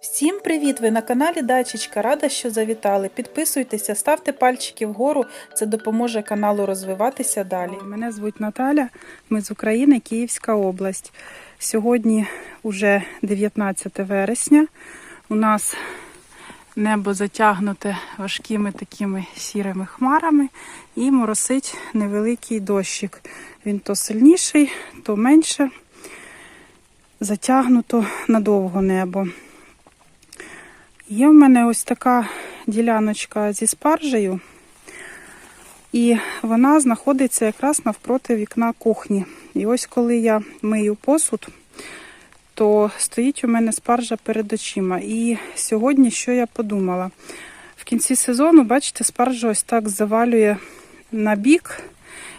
Всім привіт! Ви на каналі Дачечка. Рада, що завітали. Підписуйтеся, ставте пальчики вгору. Це допоможе каналу розвиватися далі. Мене звуть Наталя. Ми з України, Київська область. Сьогодні уже 19 вересня. У нас небо затягнуте важкими такими сірими хмарами і моросить невеликий дощик. Він то сильніший, то менше. Затягнуто надовго небо. Є в мене ось така діляночка зі спаржею, і вона знаходиться якраз навпроти вікна кухні. І ось коли я мию посуд, то стоїть у мене спаржа перед очима. І сьогодні що я подумала? В кінці сезону, бачите, спаржа ось так завалює на бік.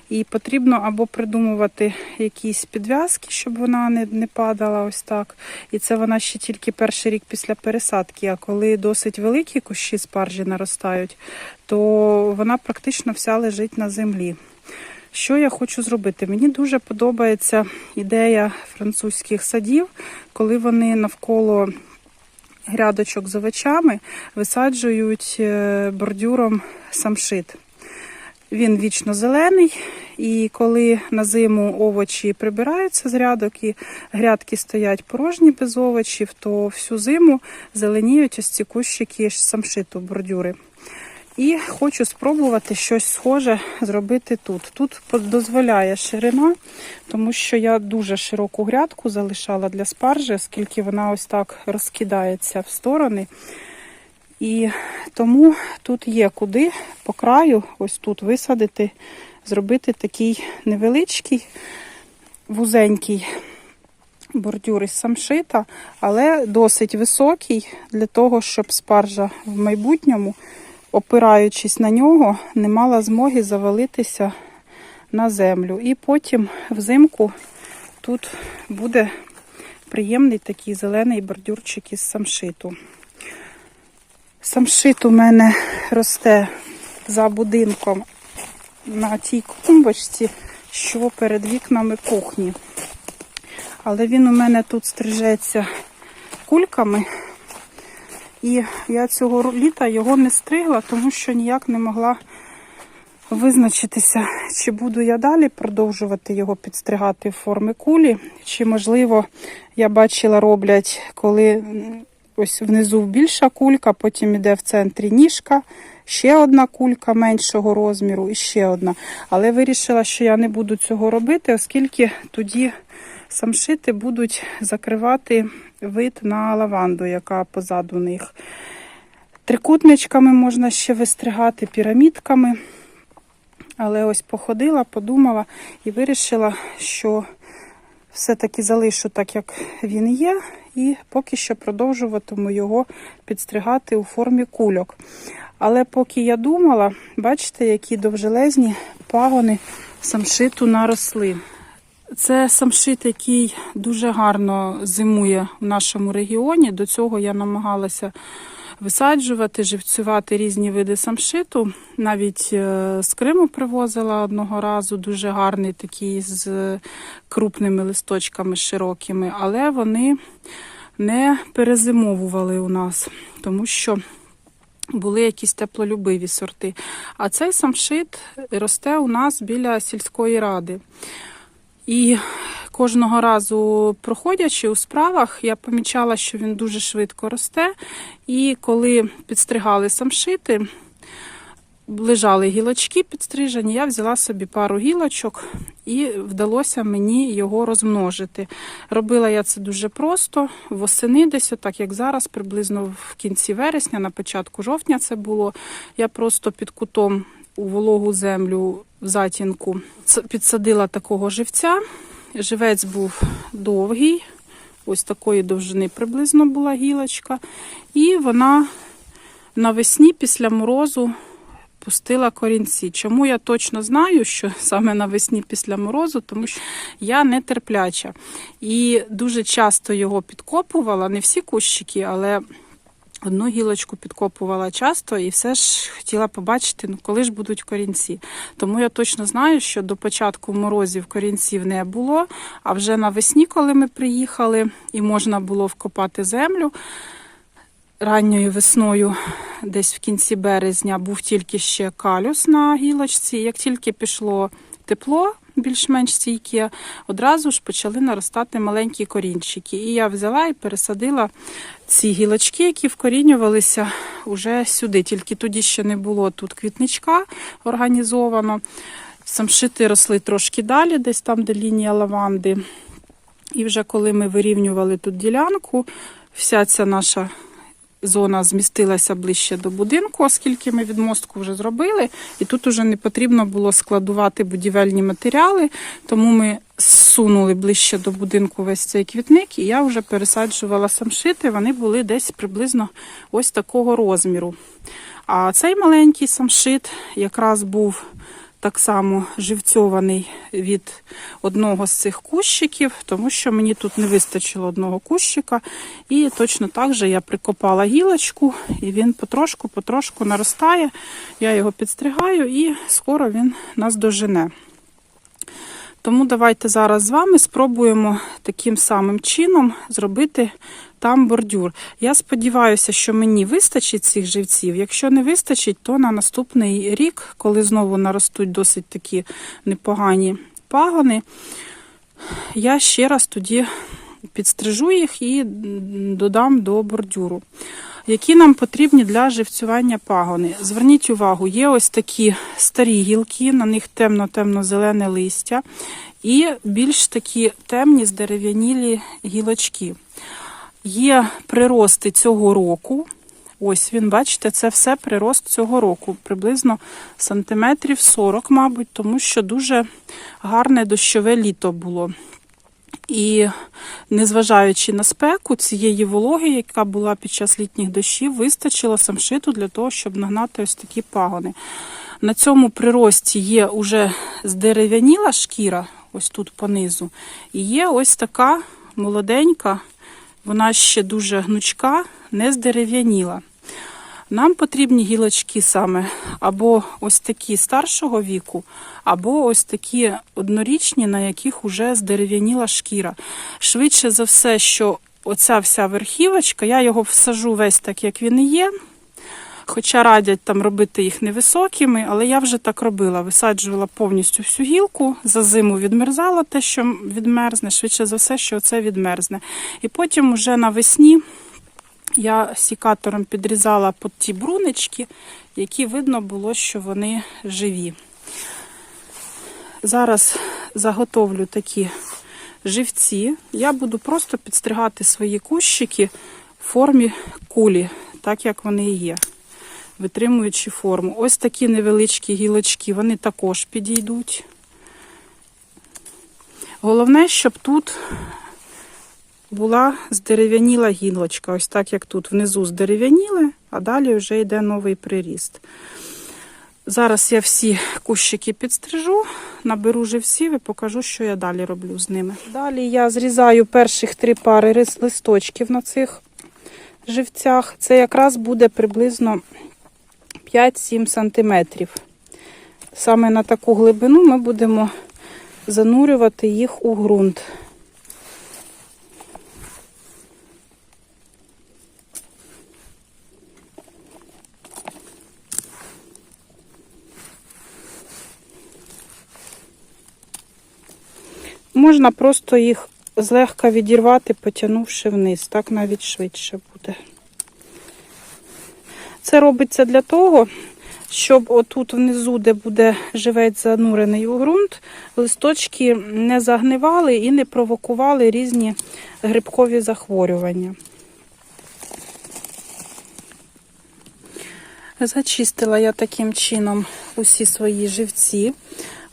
І потрібно або придумувати якісь підв'язки, щоб вона не, не падала ось так. І це вона ще тільки перший рік після пересадки. А коли досить великі кущі спаржі наростають, то вона практично вся лежить на землі. Що я хочу зробити? Мені дуже подобається ідея французьких садів, коли вони навколо грядочок з овочами висаджують е, бордюром самшит. Він вічно зелений, і коли на зиму овочі прибираються з грядок і грядки стоять порожні без овочів, то всю зиму зеленіють ось ці кущики самшиту бордюри. І хочу спробувати щось схоже зробити тут. Тут дозволяє ширина, тому що я дуже широку грядку залишала для спаржі, оскільки вона ось так розкидається в сторони. І тому тут є куди по краю, ось тут висадити, зробити такий невеличкий, вузенький бордюр із самшита, але досить високий для того, щоб спаржа в майбутньому, опираючись на нього, не мала змоги завалитися на землю. І потім взимку тут буде приємний такий зелений бордюрчик із самшиту. Самшит у мене росте за будинком на тій клумбочці, що перед вікнами кухні. Але він у мене тут стрижеться кульками. І я цього літа його не стригла, тому що ніяк не могла визначитися, чи буду я далі продовжувати його підстригати в формі кулі, чи, можливо, я бачила, роблять, коли Ось внизу більша кулька, потім іде в центрі ніжка, ще одна кулька меншого розміру і ще одна. Але вирішила, що я не буду цього робити, оскільки тоді самшити будуть закривати вид на лаванду, яка позаду них. Трикутничками можна ще вистригати, пірамідками. Але ось походила, подумала і вирішила, що все-таки залишу так, як він є і поки що продовжуватиму його підстригати у формі кульок. Але поки я думала, бачите, які довжелезні пагони самшиту наросли. Це самшит, який дуже гарно зимує в нашому регіоні. До цього я намагалася висаджувати, живцювати різні види самшиту. Навіть е, з Криму привозила одного разу, дуже гарний такий з крупними листочками широкими, але вони не перезимовували у нас, тому що були якісь теплолюбиві сорти. А цей самшит росте у нас біля сільської ради. І кожного разу, проходячи у справах, я помічала, що він дуже швидко росте. І коли підстригали самшити, лежали гілочки підстрижені, я взяла собі пару гілочок і вдалося мені його розмножити. Робила я це дуже просто, восени десь, так як зараз, приблизно в кінці вересня, на початку жовтня це було. Я просто під кутом у вологу землю в затінку підсадила такого живця. Живець був довгий, ось такої довжини приблизно була гілочка. І вона навесні після морозу пустила корінці. Чому я точно знаю, що саме навесні після морозу, тому що я не терпляча. І дуже часто його підкопувала, не всі кущики, але одну гілочку підкопувала часто і все ж хотіла побачити, ну коли ж будуть корінці. Тому я точно знаю, що до початку морозів корінців не було. А вже навесні, коли ми приїхали і можна було вкопати землю. ранньою весною, десь в кінці березня, був тільки ще калюс на гілочці. Як тільки пішло тепло, більш-менш стійке, одразу ж почали наростати маленькі корінчики. І я взяла і пересадила ці гілочки, які вкорінювалися уже сюди. Тільки тоді ще не було тут квітничка організовано. Самшити росли трошки далі, десь там, де лінія лаванди. І вже коли ми вирівнювали тут ділянку, вся ця наша зона змістилася ближче до будинку, оскільки ми відмостку вже зробили, і тут уже не потрібно було складувати будівельні матеріали, тому ми зсунули ближче до будинку весь цей квітник, і я вже пересаджувала самшити. Вони були десь приблизно ось такого розміру. А цей маленький самшит якраз був так само живцьований від одного з цих кущиків, тому що мені тут не вистачило одного кущика. І точно так же я прикопала гілочку, і він потрошку-потрошку наростає. Я його підстригаю і скоро він нас дожене. Тому давайте зараз з вами спробуємо таким самим чином зробити там бордюр. Я сподіваюся, що мені вистачить цих живців. Якщо не вистачить, то на наступний рік, коли знову наростуть досить такі непогані пагони, я ще раз тоді підстрижу їх і додам до бордюру. Які нам потрібні для живцювання пагони? Зверніть увагу, є ось такі старі гілки, на них темно-темно-зелене листя, і більш такі темні здерев'янілі гілочки. Є прирости цього року. Ось він, бачите, це все прирост цього року, приблизно сантиметрів 40, мабуть, тому що дуже гарне дощове літо було. І незважаючи на спеку цієї вологи, яка була під час літніх дощів, вистачило самшиту для того, щоб нагнати ось такі пагони. На цьому прирості є уже здерев'яніла шкіра, ось тут понизу, і є ось така молоденька, вона ще дуже гнучка, не здерев'яніла. Нам потрібні гілочки саме або ось такі старшого віку, або ось такі однорічні, на яких вже здерев'яніла шкіра. Швидше за все, що оця вся верхівочка, я його всажу весь так, як він і є. Хоча радять там робити їх невисокими, але я вже так робила. Висаджувала повністю всю гілку, за зиму відмерзала те, що відмерзне, швидше за все, що це відмерзне. І потім уже навесні я сікатором підрізала під ті брунички, які видно було, що вони живі. Зараз заготовлю такі живці. Я буду просто підстригати свої кущики в формі кулі, так як вони є, витримуючи форму. Ось такі невеличкі гілочки, вони також підійдуть. Головне, щоб тут була здерев'яніла гілочка. Ось так, як тут внизу здерев'яніли, а далі вже йде новий приріст. Зараз я всі кущики підстрижу, наберу живців і покажу, що я далі роблю з ними. Далі я зрізаю перших три пари листочків на цих живцях. Це якраз буде приблизно 5-7 сантиметрів. Саме на таку глибину ми будемо занурювати їх у ґрунт. Можна просто їх злегка відірвати, потягнувши вниз. Так навіть швидше буде. Це робиться для того, щоб отут внизу, де буде живець занурений у ґрунт, листочки не загнивали і не провокували різні грибкові захворювання. Зачистила я таким чином усі свої живці.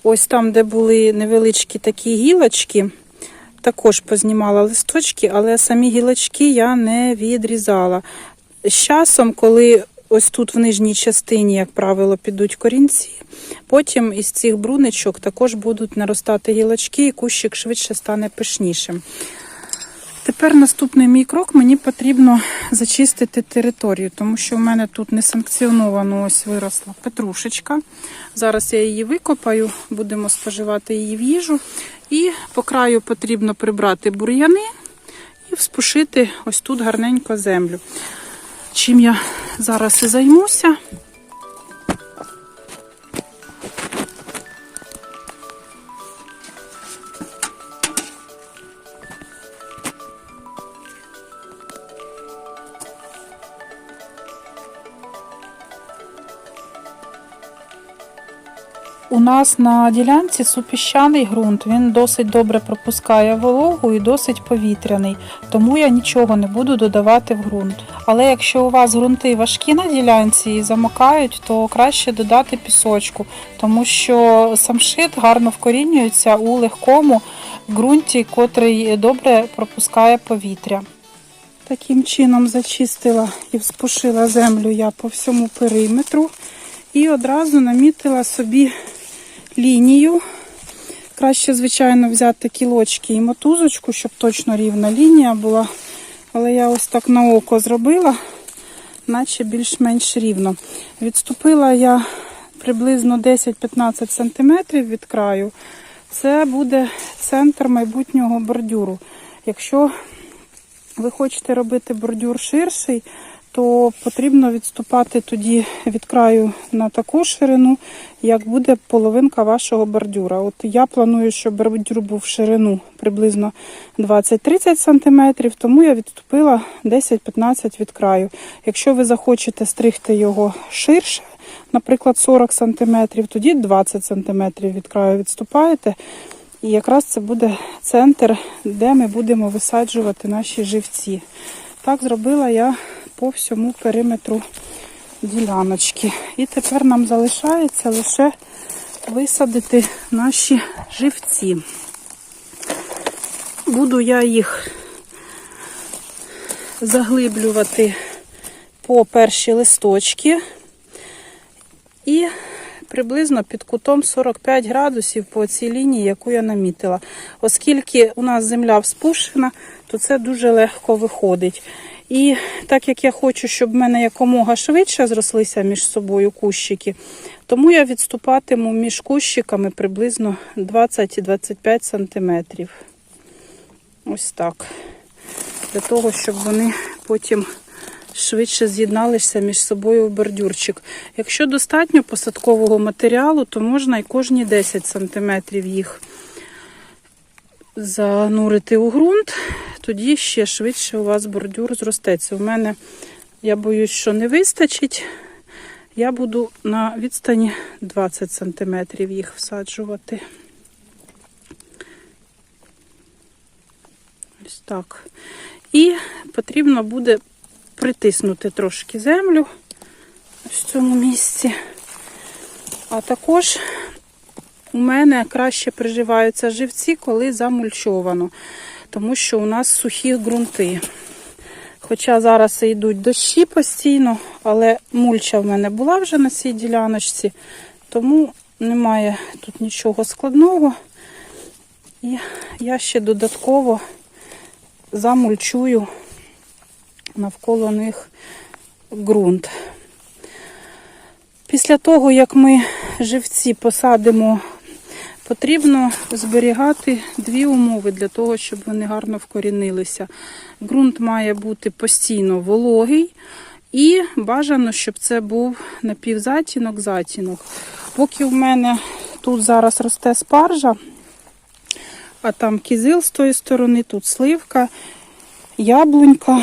Ось там, де були невеличкі такі гілочки, також познімала листочки, але самі гілочки я не відрізала. З часом, коли ось тут в нижній частині, як правило, підуть корінці, потім із цих бруничок також будуть наростати гілочки, і кущик швидше стане пишнішим. Тепер наступний мій крок мені потрібно зачистити територію, тому що в мене тут несанкціоновано ось виросла петрушечка. Зараз я її викопаю, будемо споживати її в їжу. І по краю потрібно прибрати бур'яни і вспушити ось тут гарненько землю. чим я зараз і займуся. У нас на ділянці супіщаний ґрунт. Він досить добре пропускає вологу і досить повітряний, тому я нічого не буду додавати в ґрунт. Але якщо у вас ґрунти важкі на ділянці і замокають, то краще додати пісочку, тому що самшит гарно вкорінюється у легкому ґрунті, котрий добре пропускає повітря. Таким чином зачистила і вспушила землю я по всьому периметру і одразу намітила собі лінію. Краще, звичайно, взяти кілочки і мотузочку, щоб точно рівна лінія була. Але я ось так на око зробила, наче більш-менш рівно. Відступила я приблизно 10-15 см від краю. Це буде центр майбутнього бордюру. Якщо ви хочете робити бордюр ширший, то потрібно відступати тоді від краю на таку ширину, як буде половинка вашого бордюра. От я планую, щоб бордюр був в ширину приблизно 20-30 см, тому я відступила 10-15 від краю. Якщо ви захочете стригти його ширше, наприклад, 40 см, тоді 20 см від краю відступаєте. І якраз це буде центр, де ми будемо висаджувати наші живці. Так зробила я по всьому периметру діляночки. І тепер нам залишається лише висадити наші живці. Буду я їх заглиблювати по перші листочки і приблизно під кутом 45 градусів по цій лінії, яку я намітила. Оскільки у нас земля вспушена, то це дуже легко виходить. І так як я хочу, щоб в мене якомога швидше зрослися між собою кущики, тому я відступатиму між кущиками приблизно 20-25 см. Ось так. Для того, щоб вони потім швидше з'єдналися між собою в бордюрчик. Якщо достатньо посадкового матеріалу, то можна і кожні 10 см їх занурити у ґрунт, тоді ще швидше у вас бордюр зростеться. У мене, я боюсь, що не вистачить. Я буду на відстані 20 см їх всаджувати. Ось так. І потрібно буде притиснути трошки землю в цьому місці. А також у мене краще приживаються живці, коли замульчовано, тому що у нас сухі ґрунти. Хоча зараз і йдуть дощі постійно, але мульча в мене була вже на цій діляночці, тому немає тут нічого складного. І я ще додатково замульчую навколо них ґрунт. Після того, як ми живці посадимо, потрібно зберігати дві умови для того, щоб вони гарно вкорінилися. Ґрунт має бути постійно вологий і бажано, щоб це був напівзатінок-затінок. Поки в мене тут зараз росте спаржа, а там кізил з тої сторони, тут сливка, яблунька,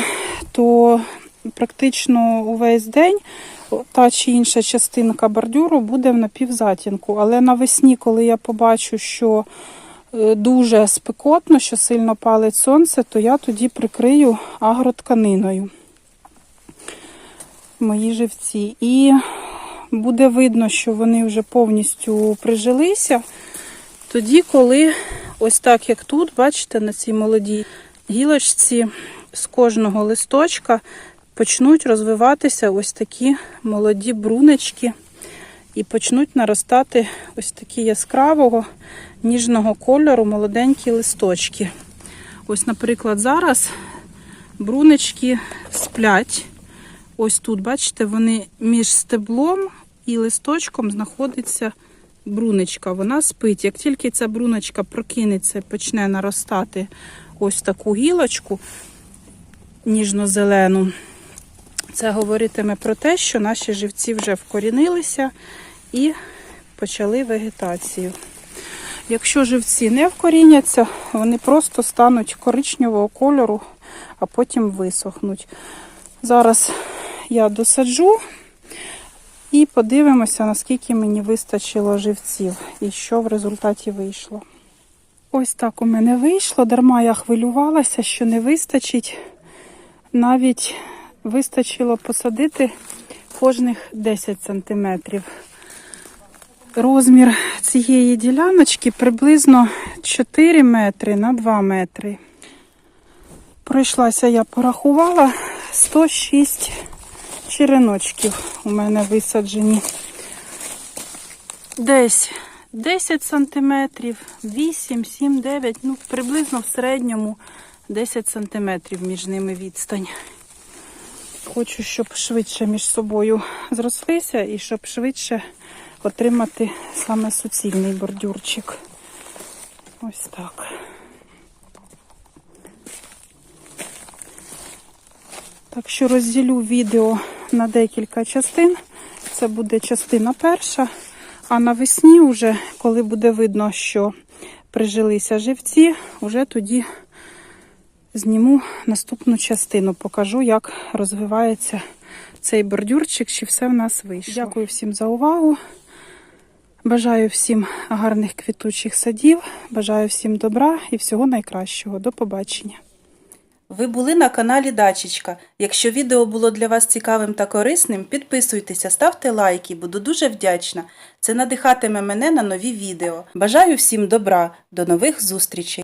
то практично увесь день та чи інша частинка бордюру буде в напівзатінку. Але навесні, коли я побачу, що е, дуже спекотно, що сильно палить сонце, то я тоді прикрию агротканиною мої живці. І буде видно, що вони вже повністю прижилися. Тоді, коли ось так, як тут, бачите, на цій молодій гілочці з кожного листочка почнуть розвиватися ось такі молоді брунечки і почнуть наростати ось такі яскравого ніжного кольору молоденькі листочки. Ось, наприклад, зараз брунечки сплять. Ось тут, бачите, вони між стеблом і листочком знаходиться брунечка. Вона спить. Як тільки ця бруночка прокинеться почне наростати ось таку гілочку ніжно-зелену, Це говоритиме про те, що наші живці вже вкорінилися і почали вегетацію. Якщо живці не вкоріняться, вони просто стануть коричневого кольору, а потім висохнуть. Зараз я досаджу і подивимося, наскільки мені вистачило живців і що в результаті вийшло. Ось так у мене вийшло. Дарма я хвилювалася, що не вистачить. Навіть вистачило посадити кожних 10 сантиметрів. Розмір цієї діляночки приблизно 4 метри на 2 метри. Пройшлася я порахувала 106 череночків у мене висаджені. Десь 10 сантиметрів, 8, 7, 9, ну приблизно в середньому 10 сантиметрів між ними відстань. Хочу, щоб швидше між собою зрослися і щоб швидше отримати саме суцільний бордюрчик. Ось так. Так що розділю відео на декілька частин. Це буде частина перша. А навесні, вже, коли буде видно, що прижилися живці, вже тоді зніму наступну частину. Покажу, як розвивається цей бордюрчик, чи все в нас вийшло. Дякую всім за увагу. Бажаю всім гарних квітучих садів, бажаю всім добра і всього найкращого. До побачення. Ви були на каналі Дачечка. Якщо відео було для вас цікавим та корисним, підписуйтеся, ставте лайки, буду дуже вдячна. Це надихатиме мене на нові відео. Бажаю всім добра, до нових зустрічей!